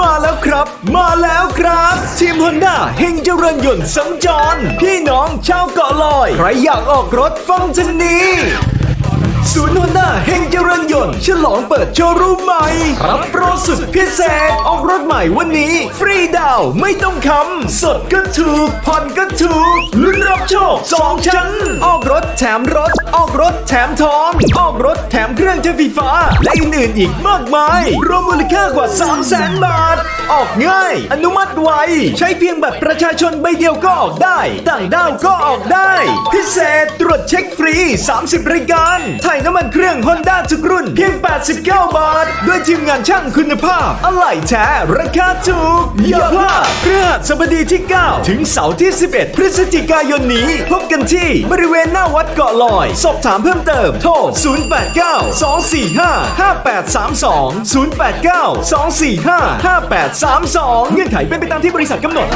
มาแล้วครับ มาแล้วครับ ทีมฮอนด้าเฮงเจริญยนต์สัญจร พี่น้องชาวเกาะลอย ใครอยากออกรถฟังทางนี้ศูนย์ฮอนด้า เฮงเจริญยนต์ฉลองเปิดโชว์รูมใหม่ รับโปรสุดพิเศษออกรถใหม่วันนี้ ฟรีดาวไม่ต้องคำ สดก็ถูก ผ่อนก็ถูกลุ้นรับโชคสองชั้น ออกรถแถมรถ ออกรถแถมทองออกรถแถมเครื่องใช้ไฟฟ้า และอื่นๆอีกมากมาย รวมมูลค่ากว่า 3 0 0แสนบาท ออกง่าย อนุมัติไวใช้เพียงบัตรประชาชนใบเดียวก็ออกได้ ต่างด้าวก็ออกได้ พิเศษตรวจเช็คฟรี 30รายการถ่ายน้ำมันเครื่องฮอนด้าทุกรุ่น เพียง 89 บาท ด้วยทีมงานช่างคุณภาพ อะไหล่แท้ ราคาถูก อย่าพลาดเพื่อสบดีที่ 9 ถึงเสาร์ที่ 11 พฤศจิกายนนี้ พบกันที่บริเวณหน้าวัดเกาะลอย สอบถามเพิ่มเติม โทร 089 245 5832 089 245 5832 เงื่อนไขเป็นไปตามที่บริษัทกำหนด